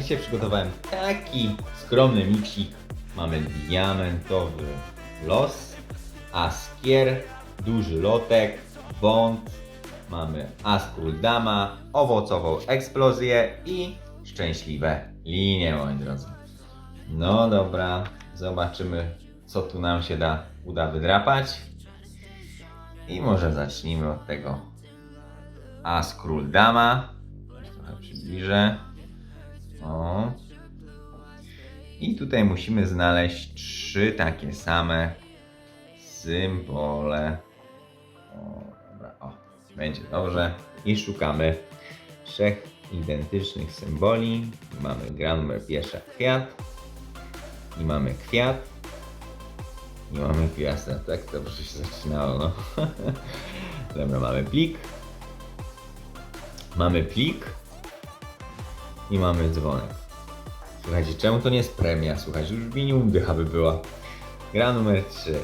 dzisiaj przygotowałem taki skromny miksik. Mamy diamentowy los, askier, duży lotek, bond, mamy askuldama, owocową eksplozję i szczęśliwe linie, moi drodzy. No dobra, zobaczymy, co tu nam się da, uda wydrapać. I może zacznijmy od tego As dama. Trochę przybliżę. O. I tutaj musimy znaleźć trzy takie same symbole. O, dobra, o, będzie dobrze. I szukamy trzech identycznych symboli. Mamy gra numer kwiat. I mamy kwiat. I mamy gwiazdę. Tak dobrze się zaczynało, no. Dobra, mamy plik. Mamy plik i mamy dzwonek. Słuchajcie, czemu to nie jest premia? Słuchajcie, już minimum dycha by była. Gra numer 3.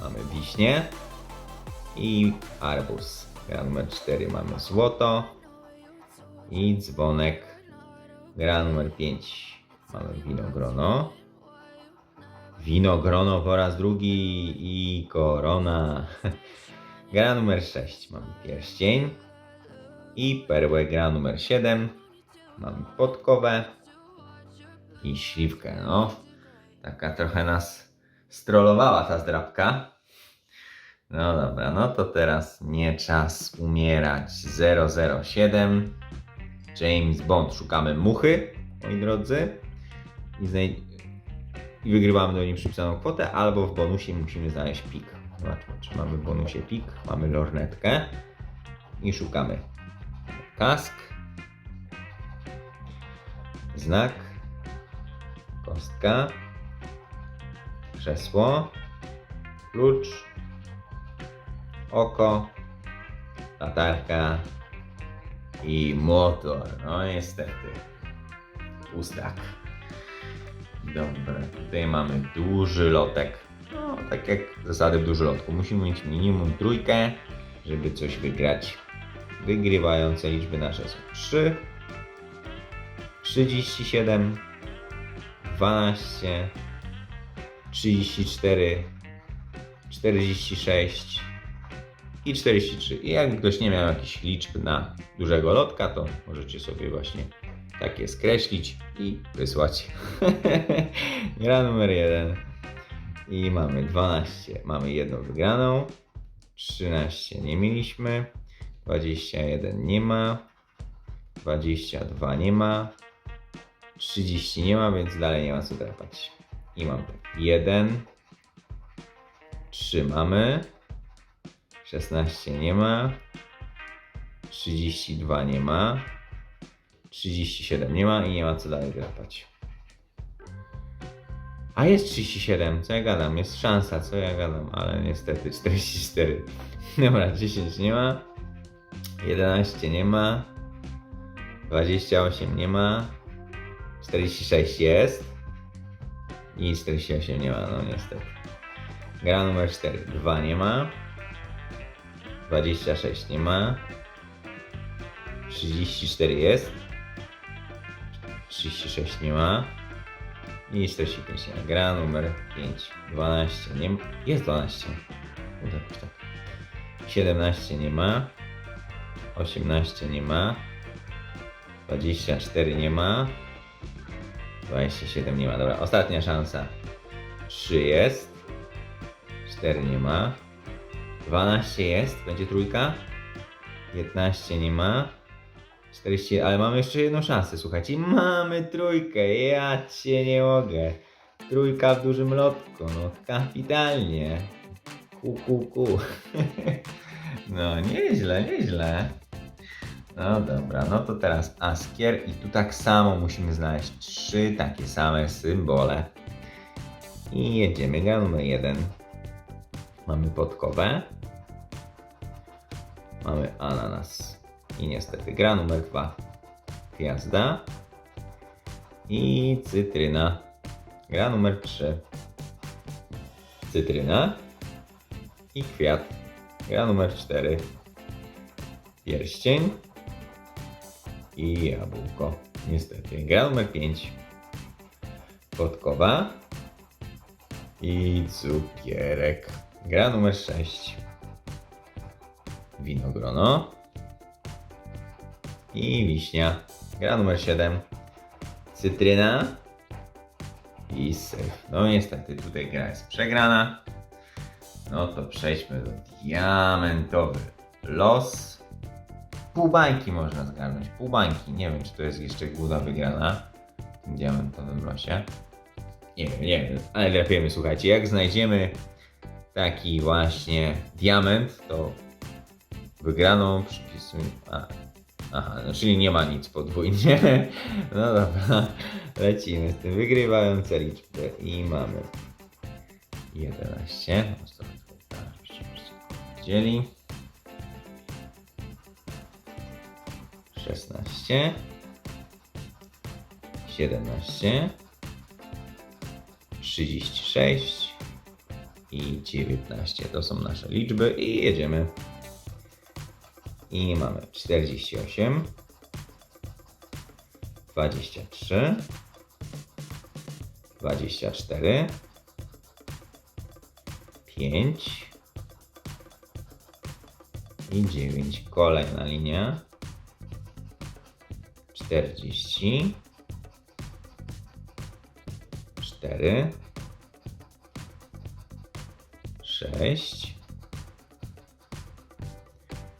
Mamy wiśnie i arbuz. Gra numer 4 mamy złoto i dzwonek. Gra numer 5 mamy winogrono. Winogrono po raz drugi i korona. Gra numer 6 mamy pierścień i perłę gra numer 7. Mamy podkowę i śliwkę. No, taka trochę nas strollowała ta zdrabka. No dobra, no to teraz nie czas umierać. 007 James Bond. Szukamy muchy, moi drodzy. I, znaj- i wygrywamy do niej przypisaną kwotę, albo w bonusie musimy znaleźć pik. Zobaczmy, czy mamy w bonusie pik. Mamy lornetkę i szukamy kask, znak, kostka, krzesło, klucz, oko, latarka i motor. No niestety, pustak. Dobra, tutaj mamy duży lotek. No, tak jak zasady w duży lotku. Musimy mieć minimum trójkę, żeby coś wygrać. Wygrywające liczby nasze są 3, 37, 12, 34, 46 i 43. I jakby ktoś nie miał jakichś liczb na dużego lotka, to możecie sobie właśnie takie skreślić i wysłać. Gra numer 1. I mamy 12. Mamy jedną wygraną. 13 nie mieliśmy. 21 nie ma. 22 nie ma. 30 nie ma, więc dalej nie ma co drapać. I mam tak. 1. 3 mamy. 16 nie ma. 32 nie ma. 37 nie ma i nie ma co dalej drapać. A jest 37, co ja gadam? Jest szansa, co ja gadam, ale niestety 44. Dobra, 10 nie ma. 11 nie ma. 28 nie ma. 46 jest. I 48 nie ma, no niestety. Gra numer 4. 2 nie ma. 26 nie ma. 34 jest. 36 nie ma. I 45 nie ma. Gra numer 5. 12 nie ma. Jest 12. No jakoś tak. 17 nie ma. 18 nie ma. 24 nie ma. 27 nie ma. Dobra, ostatnia szansa. 3 jest. 4 nie ma. 12 jest. Będzie trójka. 15 nie ma. 40, ale mamy jeszcze jedną szansę, słuchajcie. Mamy trójkę, ja cię nie mogę. Trójka w dużym lotku, no kapitalnie. Ku, ku, ku. No, nieźle, nieźle. No dobra, no to teraz Askier i tu tak samo musimy znaleźć trzy takie same symbole. I jedziemy, gra numer jeden. Mamy podkowę. Mamy ananas. I niestety gra numer dwa. Gwiazda. I cytryna. Gra numer trzy. Cytryna. I kwiat. Gra numer cztery. Pierścień. I jabłko. Niestety. Gra numer 5. Podkowa i cukierek. Gra numer 6. Winogrono i wiśnia. Gra numer 7. Cytryna i syf. No niestety tutaj gra jest przegrana. No to przejdźmy do diamentowy los. Pół bańki można zgarnąć. Pół bańki. Nie wiem, czy to jest jeszcze głuda wygrana w tym diamentowym losie. Nie wiem, nie wiem, ale lepiej słuchajcie, jak znajdziemy taki właśnie diament, to wygraną przypisujemy. A, aha, no czyli nie ma nic podwójnie. No dobra, lecimy z tym. Wygrywające liczby i mamy 11. No, sobie Dzieli. 16. 17. 36 i 19. To są nasze liczby i jedziemy. I mamy 48, 23, 24, 5 i 9. Kolejna linia. 40, 4, 6,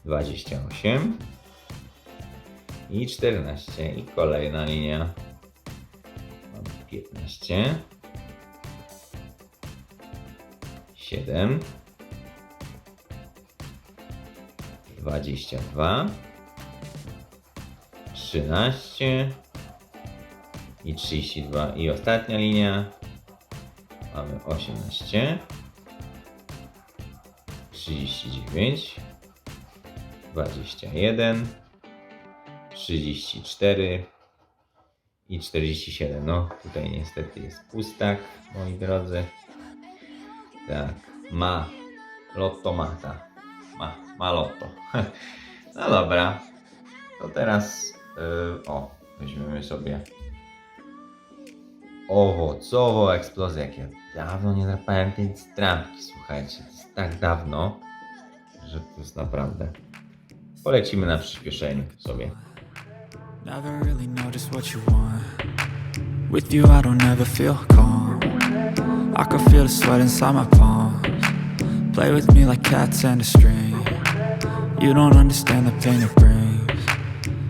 28 i 14 i kolejna linia. Mamy 15, 7, 22, 13 i 32 i ostatnia linia. Mamy 18, 39, 21, 34 i 47. No, tutaj niestety jest pustak, moi drodzy. Tak, ma. Lotto mata. Ma, ma lotto. No dobra. To teraz, o, weźmiemy sobie owocową eksplozję. Jak ja dawno nie drapałem tej trampki, słuchajcie. To jest tak dawno, że to jest naprawdę. Polecimy na przyspieszeniu sobie. Never really know just what you want. With you, I don't ever feel calm. I feel the sweat inside my palms. Play with me like cats and a string. You don't understand the pain brings.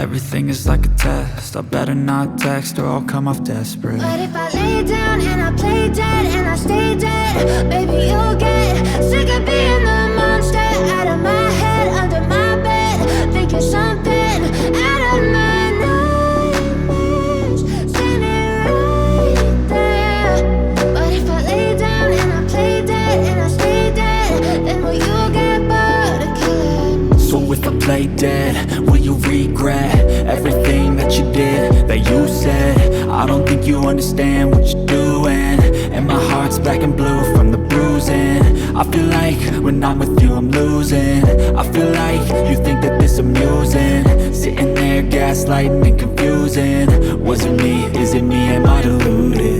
everything is like a test. I better not text or I'll come off desperate. But if I lay down and I play dead and I stay dead, baby, you'll get sick of being the monster out of my head, under my bed. Think you're something out of my nightmares, right there. But if I lay down and I play dead and I stay dead, then will you get bored of killing? So if I play dead, understand what you're doing. And my heart's black and blue from the bruising. I feel like when I'm with you, I'm losing. I feel like you think that this amusing. Sitting there gaslighting and confusing. Was it me? Is it me? Am I deluded?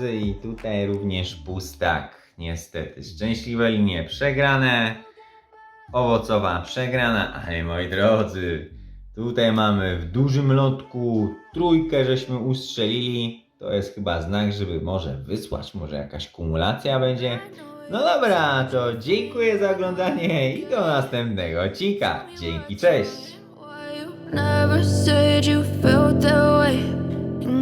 drodzy, i tutaj również pustak. Niestety, szczęśliwe linie przegrane, owocowa przegrana, ale moi drodzy, tutaj mamy w dużym lotku trójkę, żeśmy ustrzelili. To jest chyba znak, żeby może wysłać, może jakaś kumulacja będzie. No dobra, to dziękuję za oglądanie i do następnego odcinka. Dzięki, cześć!